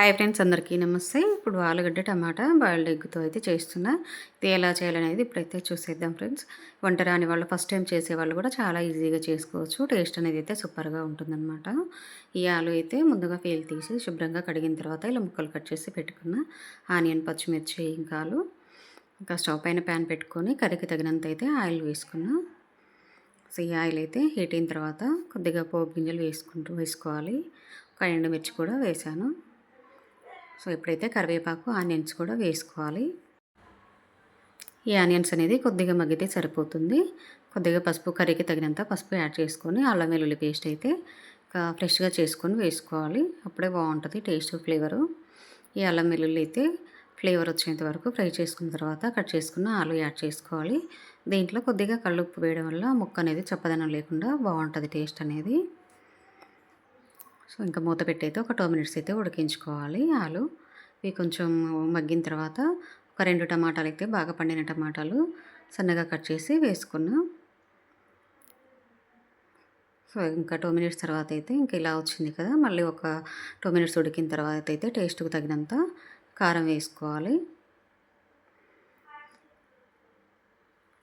Hi friends అందరికీ నమస్తే. ఇప్పుడు ఆలుగడ్డ టమాటా బాయిల్డ్ ఎగ్తో అయితే చేస్తున్నా. ఇది ఎలా చేయాలనేది ఇప్పుడైతే చూసేద్దాం ఫ్రెండ్స్. వంట రాని వాళ్ళు ఫస్ట్ టైం చేసే వాళ్ళు కూడా చాలా ఈజీగా చేసుకోవచ్చు. టేస్ట్ అనేది అయితే సూపర్గా ఉంటుందన్నమాట. ఈ ఆలు అయితే ముందుగా ఫేల్ తీసి శుభ్రంగా కడిగిన తర్వాత ఇలా ముక్కలు కట్ చేసి పెట్టుకున్న ఆనియన్ పచ్చిమిర్చి ఇంకా ఆలు. ఇంకా స్టవ్ పైన ప్యాన్ పెట్టుకొని కర్రీకి తగినంత అయితే ఆయిల్ వేసుకున్నా. సో ఈ ఆయిల్ అయితే హీట్ అయిన తర్వాత కొద్దిగా పోపు గింజలు వేసుకుంటూ వేసుకోవాలి. ఒక ఎండుమిర్చి కూడా వేసాను సో ఇప్పుడైతే కరివేపాకు ఆనియన్స్ కూడా వేసుకోవాలి. ఈ ఆనియన్స్ అనేది కొద్దిగా మగ్గితే సరిపోతుంది. కొద్దిగా పసుపు కర్రీకి తగినంత పసుపు యాడ్ చేసుకొని అల్లం వెల్లుల్లి పేస్ట్ అయితే ఫ్రెష్గా చేసుకొని వేసుకోవాలి. అప్పుడే బాగుంటుంది టేస్ట్ ఫ్లేవరు. ఈ అల్లం వెల్లుల్లి అయితే ఫ్లేవర్ వచ్చేంత వరకు ఫ్రై చేసుకున్న తర్వాత కట్ చేసుకున్న ఆలు యాడ్ చేసుకోవాలి. దీంట్లో కొద్దిగా కళ్ళుప్పు వేయడం వల్ల ముక్క అనేది చప్పదనం లేకుండా బాగుంటుంది టేస్ట్ అనేది. సో ఇంకా మూత పెట్టి అయితే ఒక టూ మినిట్స్ అయితే ఉడికించుకోవాలి ఆలు. ఇవి కొంచెం మగ్గిన తర్వాత ఒక రెండు టమాటాలు అయితే బాగా పండిన టమాటాలు సన్నగా కట్ చేసి వేసుకున్నా. సో ఇంకా టూ మినిట్స్ తర్వాత అయితే ఇంక ఇలా వచ్చింది కదా మళ్ళీ ఒక టూ మినిట్స్ ఉడికిన తర్వాత అయితే టేస్ట్కి తగినంత కారం వేసుకోవాలి.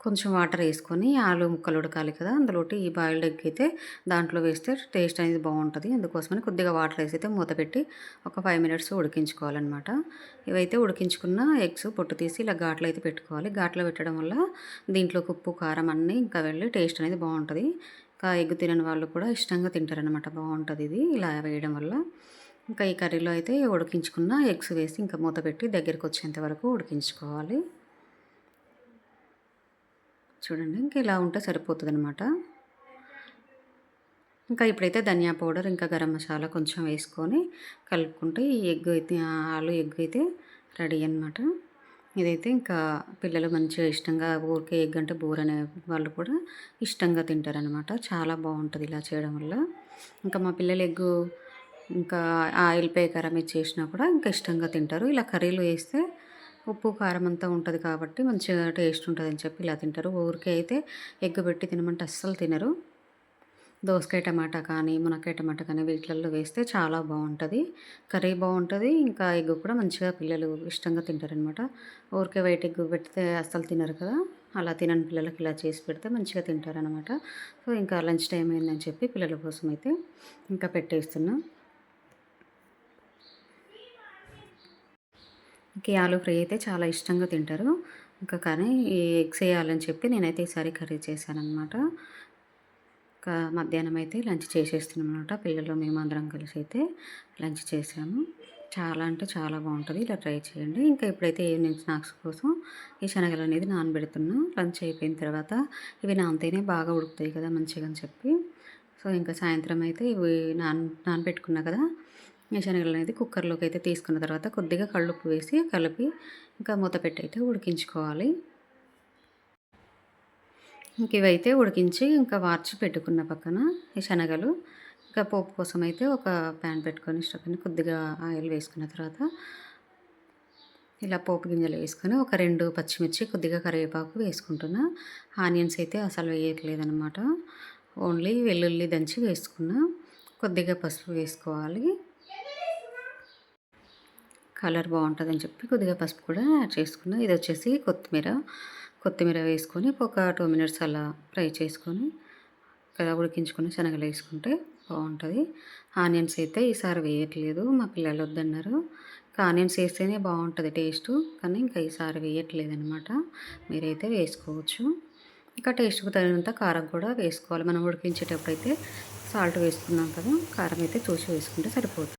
కొంచెం వాటర్ వేసుకొని ఆలు ముక్కలు ఉడకాలి కదా అందులోటి ఈ బాయిల్డ్ ఎగ్ అయితే దాంట్లో వేస్తే టేస్ట్ అనేది బాగుంటుంది. అందుకోసమని కొద్దిగా వాటర్ వేసి అయితే మూత పెట్టి ఒక ఫైవ్ మినిట్స్ ఉడికించుకోవాలన్నమాట. ఇవైతే ఉడికించుకున్న ఎగ్స్ పొట్టు తీసి ఇలా ఘాట్లో అయితే పెట్టుకోవాలి. ఘాట్లో పెట్టడం వల్ల దీంట్లో ఉప్పు కారం అన్నీ ఇంకా వెళ్ళి టేస్ట్ అనేది బాగుంటుంది. ఇంకా ఎగ్ తినని వాళ్ళు కూడా ఇష్టంగా తింటారనమాట బాగుంటుంది ఇది. ఇలా వేయడం వల్ల ఇంకా ఈ కర్రీలో అయితే ఉడికించుకున్న ఎగ్స్ వేసి ఇంకా మూత పెట్టి దగ్గరికి వచ్చేంత వరకు ఉడికించుకోవాలి. చూడండి ఇంకా ఇలా ఉంటే సరిపోతుంది అనమాట ఇంకా ఇప్పుడైతే ధనియా పౌడర్ ఇంకా గరం మసాలా కొంచెం వేసుకొని కలుపుకుంటే ఈ ఎగ్ అయితే ఆలు ఎగ్ అయితే రెడీ అనమాట ఇదైతే ఇంకా పిల్లలు మంచిగా ఇష్టంగా ఊరికే ఎగ్ అంటే బోర్ అనే వాళ్ళు కూడా ఇష్టంగా తింటారనమాట చాలా బాగుంటుంది ఇలా చేయడం వల్ల. ఇంకా మా పిల్లలు ఎగ్గు ఇంకా ఆయిల్ పేకరం ఇచ్చేసినా కూడా ఇంకా ఇష్టంగా తింటారు. ఇలా కర్రీలు వేస్తే ఉప్పు కారం అంతా ఉంటుంది కాబట్టి మంచిగా టేస్ట్ ఉంటుంది అని చెప్పి ఇలా తింటారు. ఊరికే అయితే ఎగ్ పెట్టి తినమంటే అస్సలు తినరు. దోసకాయ టమాటా కానీ మునక్కాయ టమాటా కానీ వీటిలలో వేస్తే చాలా బాగుంటుంది. కర్రీ బాగుంటుంది. ఇంకా ఎగ్ కూడా మంచిగా పిల్లలు ఇష్టంగా తింటారనమాట ఊరికే వైట్ ఎగ్ పెడితే అస్సలు తినరు కదా. అలా తినని పిల్లలకి ఇలా చేసి పెడితే మంచిగా తింటారనమాట సో ఇంకా లంచ్ టైం అయిందని చెప్పి పిల్లల కోసం అయితే ఇంకా పెట్టేస్తున్నాం. ఇంకా ఆలు ఫ్రై అయితే చాలా ఇష్టంగా తింటారు. ఇంకా కానీ ఎగ్స్ వేయాలని చెప్పి నేనైతే ఈసారి కర్రీ చేశాను అనమాట ఇంకా మధ్యాహ్నం అయితే లంచ్ చేసేస్తున్నాం అనమాట పిల్లలు మేము అందరం కలిసి అయితే లంచ్ చేసాము. చాలా అంటే చాలా బాగుంటుంది. ఇలా ట్రై చేయండి. ఇంకా ఇప్పుడైతే ఈవినింగ్ స్నాక్స్ కోసం ఈ శనగలు అనేది నానబెడుతున్నా లంచ్ అయిపోయిన తర్వాత ఇవి నానితేనే బాగా ఉడుకుతాయి కదా మంచిగా అని చెప్పి. సో ఇంకా సాయంత్రం అయితే ఇవి నాన్ నానబెట్టుకున్నా కదా శనగలు అనేది కుక్కర్లోకి అయితే తీసుకున్న తర్వాత కొద్దిగా కళ్ళుప్పు వేసి కలిపి ఇంకా మూత పెట్టి అయితే ఉడికించుకోవాలి. ఇంక ఇవైతే ఉడికించి ఇంకా వార్చి పెట్టుకున్న పక్కన ఈ శనగలు ఇంకా పోపు కోసం అయితే ఒక ప్యాన్ పెట్టుకొని స్టవ్ని కొద్దిగా ఆయిల్ వేసుకున్న తర్వాత ఇలా పోపు గింజలు వేసుకొని ఒక రెండు పచ్చిమిర్చి కొద్దిగా కరివేపాకు వేసుకుంటున్నా. ఆనియన్స్ అయితే అసలు వేయట్లేదనమాట ఓన్లీ వెల్లుల్లి దంచి వేసుకున్నా. కొద్దిగా పసుపు వేసుకోవాలి. కలర్ బాగుంటుందని చెప్పి కొద్దిగా పసుపు కూడా యాడ్ చేసుకున్నాను ఇది వచ్చేసి కొత్తిమీర. కొత్తిమీర వేసుకొని ఒక టూ మినిట్స్ అలా ఫ్రై చేసుకొని కదా ఉడికించుకొని శనగలు వేసుకుంటే బాగుంటుంది. ఆనియన్స్ అయితే ఈసారి వేయట్లేదు మా పిల్లలు వద్దన్నారు. ఆనియన్స్ వేస్తేనే బాగుంటుంది టేస్ట్ కానీ ఇంకా ఈసారి వేయట్లేదు అనమాట మీరైతే వేసుకోవచ్చు. ఇంకా టేస్ట్కు తగినంత కారం కూడా వేసుకోవాలి. మనం ఉడికించేటప్పుడు అయితే సాల్ట్ వేసుకున్నాం కదా కారం అయితే చూసి వేసుకుంటే సరిపోతుంది.